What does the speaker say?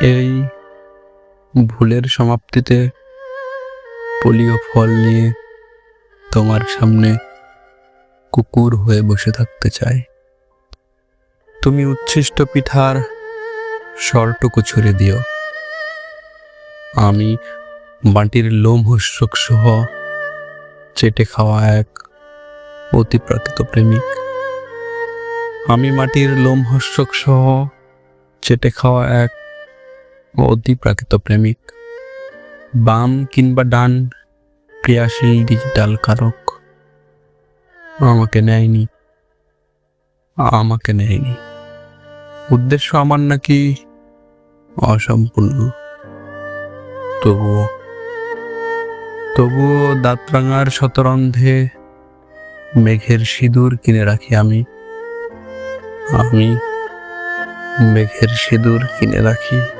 এই ভুলের সমাপ্তিতে পোলিও ফল নিয়ে তোমার সামনে কুকুর হয়ে বসে থাকতে চাই। তুমি উচ্ছিষ্ট পিঠার স্বরটুকু ছুড়ে দিও। আমি মাটির লোম হুস্যক সহ চেটে খাওয়া এক অতিপ্রাকৃত প্রেমিক। আমি মাটির লোম হস্যক সহ চেটে খাওয়া এক অতিপ্রাকৃত প্রেমিক। বাম কিংবা ডান ক্রিয়াশীল ডিজিটাল কারক। আমাকে নেয়নি। আমাকে নেয়নি। উদ্দেশ্য আমার নাকি অসম্পূর্ণ। তবুও তবুও দাঁতরাঙার শতরন্ধে মেঘের সিঁদুর কিনে রাখি আমি। আমি মেঘের সিঁদুর কিনে রাখি।